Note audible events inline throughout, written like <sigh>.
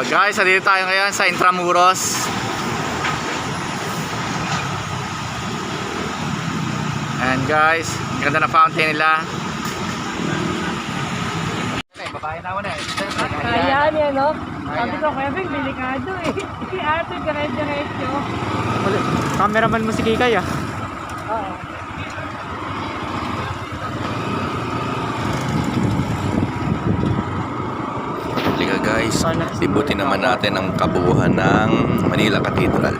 So guys, dito tayo ngayon sa Intramuros. And guys, ang ganda na fountain nila. Babae na ako na eh. Kaya niya, no? Sabi ko, Kevin, delikado eh. <laughs> Si Ate, dire-diretso. Cameraman mo si Kikay ah. Oo. Halika guys, libutin naman natin ang kabuuan ng Manila Cathedral.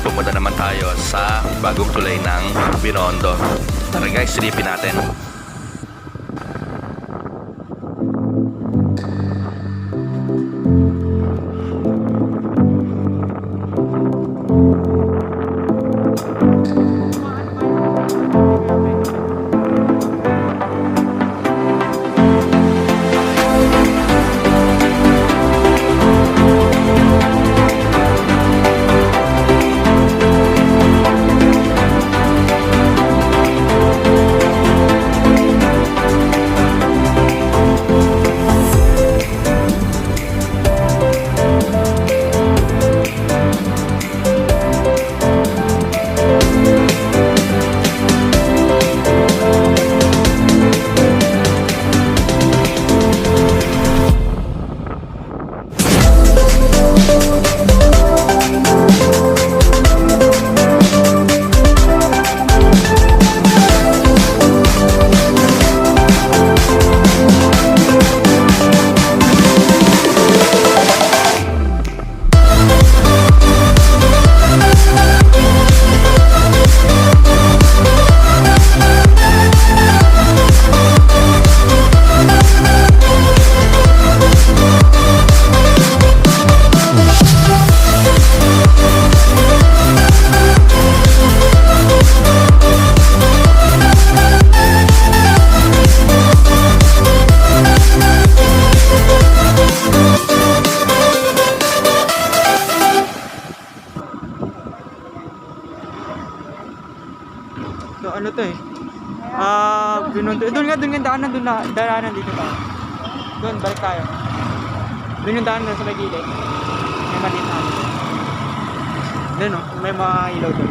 Ngayon, pumunta naman tayo sa bagong tulay ng Binondo. Tara guys, silipin natin. Ah, Binondo. Doon nga, doon nga daanan, doon na, daanan dito tayo. Doon, balik tayo. Doon yung daanan sa may gilid. May maliit na. Doon oh, may mga ilaw doon.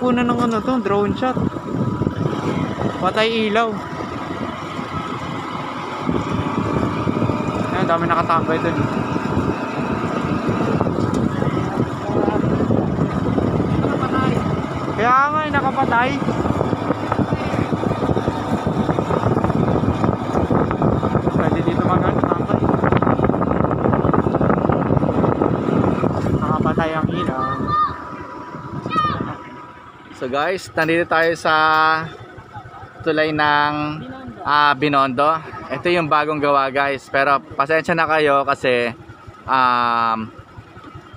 Kukunan ng ano to, drone shot. Patay ilaw. Ayan, dami nakatambay dun. Kaya nga, eh, nakapatay. Pwede dito mag ano, tambay. Nakapatay ang ilaw. So guys, nandito tayo sa tulay ng ah, Binondo. Ito yung bagong gawa guys. Pero pasensya na kayo kasi um,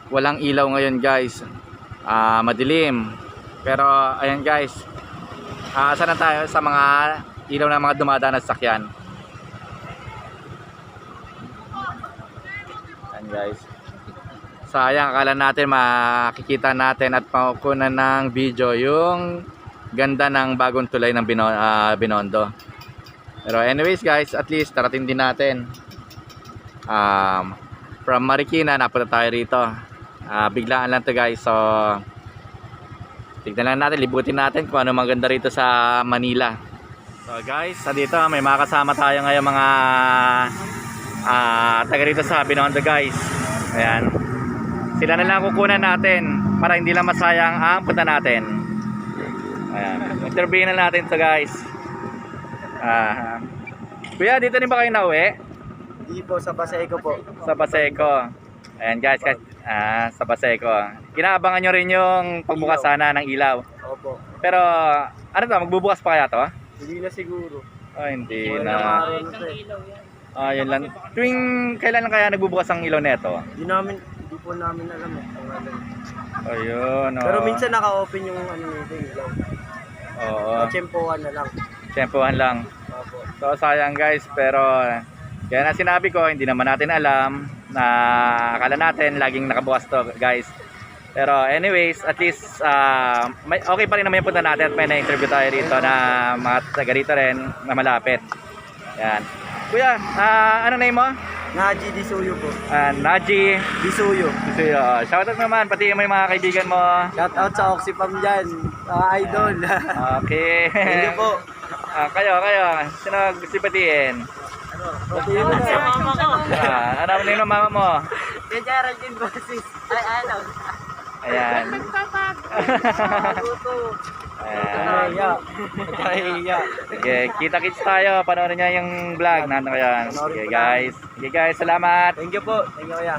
walang ilaw ngayon guys. Ah, madilim. Pero ayan guys. Ah, asa na tayo sa mga ilaw ng mga dumadaan na sasakyan. Ayan guys. Sayang, akala natin makikita natin at makukunan ng video yung ganda ng bagong tulay ng Bino, ah, Binondo. Pero anyways guys, at least tarating din natin. Um, from Marikina, napunta tayo rito. Ah, biglaan lang to guys. So, tignan lang natin, libutin natin kung ano maganda rito sa Manila. So guys, dito may mga kasama tayo ngayon mga ah taga rito sa Binondo guys. Ayan. Sila na lang kukunan natin para hindi lang masayang ang punta natin. Ayan. Interview na natin to guys. Ah. kuya, dito rin ba kayo nauwi? Hindi po, sa Baseco po. Sa Baseco. Ayan guys, guys ah, sa Baseco. Kinaabangan nyo rin yung pagbukas sana ng ilaw. Opo. Pero, ano to, magbubukas pa kaya to? Hindi na siguro. Oh, hindi Wala na. araw na to eh. Ah, yun lang. Tuwing kailan lang kaya nagbubukas ang ilaw neto? Hindi namin, hindi po namin alam eh. Kung ano. Ayun, oh. Pero minsan naka-open yung ano nito, ilaw. Oo. Tsempohan na lang. Tempohan lang. Opo. So sayang guys, pero kaya na sinabi ko, hindi naman natin alam na akala natin laging nakabukas to guys. Pero anyways, at least ah, may, okay pa rin naman yung punta natin at may na-interview tayo rito na mga taga rito rin na malapit. Yan. Kuya, ah, ano name mo? Naji Disuyo po. Ah, Naji. Disuyo. Suyo. Shoutout naman, pati mo yung mga kaibigan mo. Shout out sa Oxypam dyan. Mga idol. Okay. Thank you po. Ah, kayo, kayo. Sino gusto patiin? Yun sa mama ko. Ah, ano name ng mama mo? Kaya Geraldine Basis. Ay, ano? Ayan. Tuto. Ayan. Kaya. Kaya. Sige, kita-kits tayo. Panoorin niya yung vlog. Nando ko yan. Sige guys. Sige guys, salamat. Thank you po. Thank you kaya.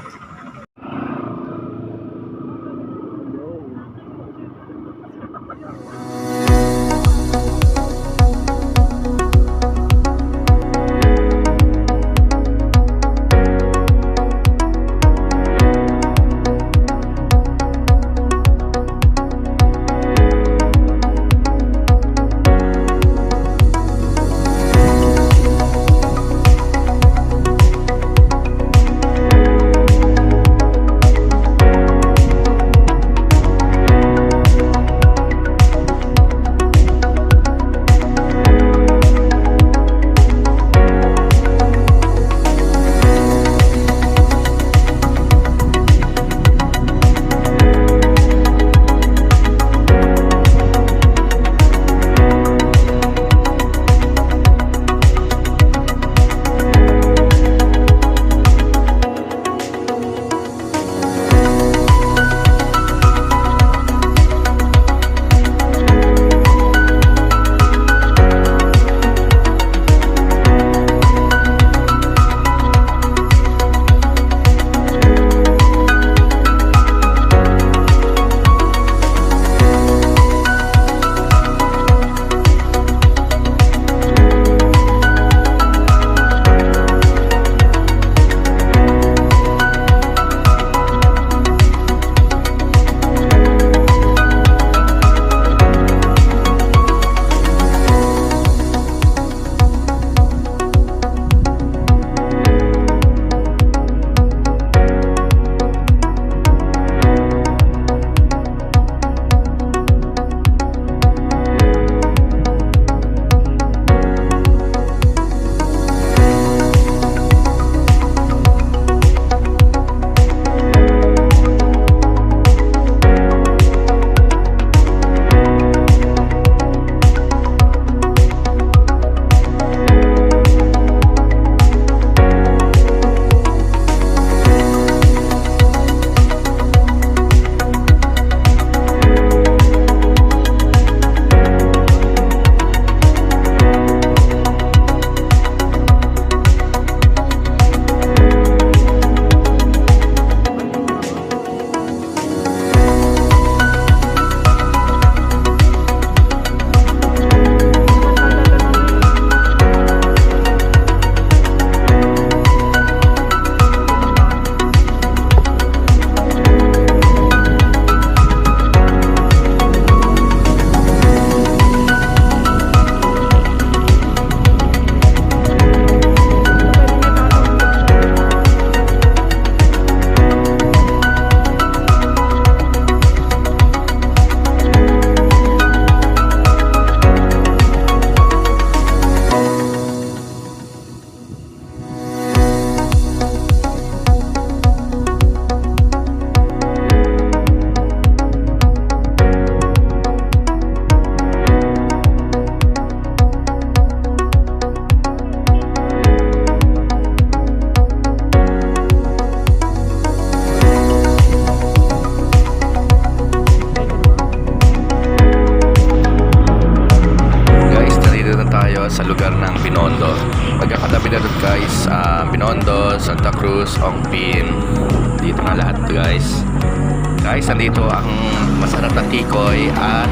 Tikoy at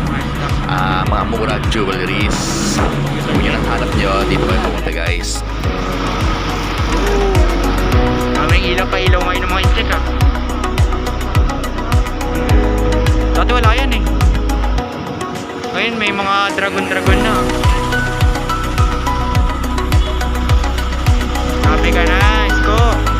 ah, mga mura jewelries. Kung yun ang hanap nyo, dito kayo pumunta guys. Kaming ilaw pa ilaw ngayon ng mga incheck ah. Dati wala yan eh. Ngayon may mga dragon-dragon na. ah. Sabi ka na, Isko.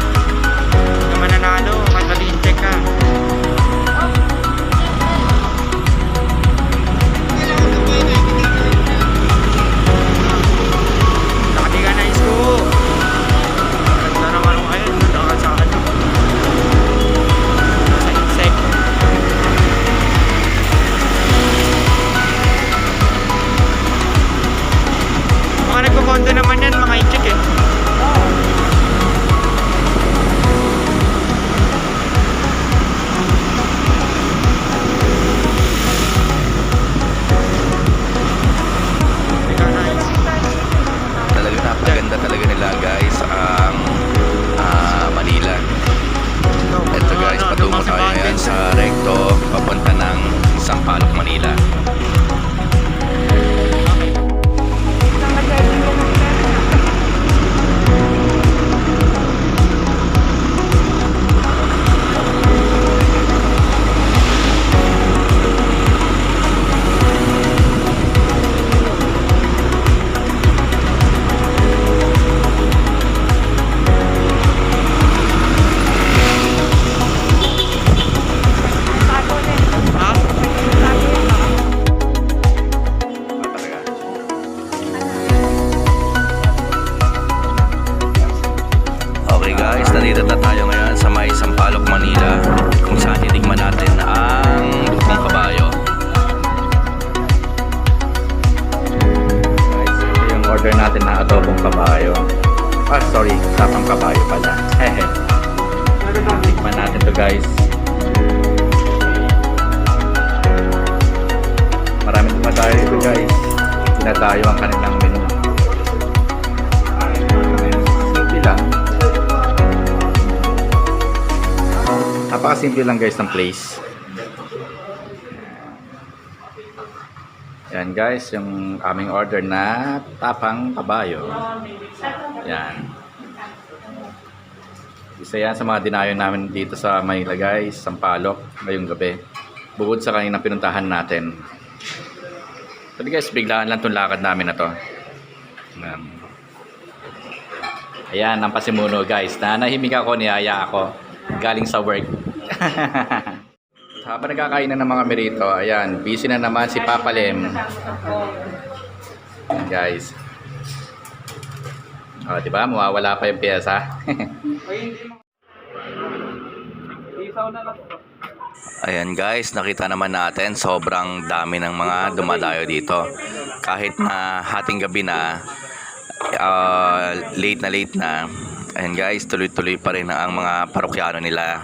Order natin na adobong kabayo. Ah, sorry, tapang kabayo pala. Hehe. Tikman natin to guys. Maraming tumatayo dito guys. Tinatayo ang kanilang menu. Simple lang. Napakasimple lang guys ng place. Yan guys, yung aming order na tapang kabayo. Yan. Isa yan sa mga dinayo namin dito sa Manila guys, Sampaloc, ngayong gabi. Bukod sa kanina pinuntahan natin. Sabi guys, biglaan lang itong lakad namin na to. Yan. Ayan, ang pasimuno guys. Nanahimik ako, niyaya ako. Galing sa work. <laughs> Habang nagkakain na ng mga merito, ayan, busy na naman si Papa Lem. Guys. O, di ba? Mawawala pa yung pyesa. <laughs> Ayan guys, nakita naman natin sobrang dami ng mga dumadayo dito. Kahit na hating gabi na, ah, late na late na, ayan guys, tuloy-tuloy pa rin ang mga parokyano nila.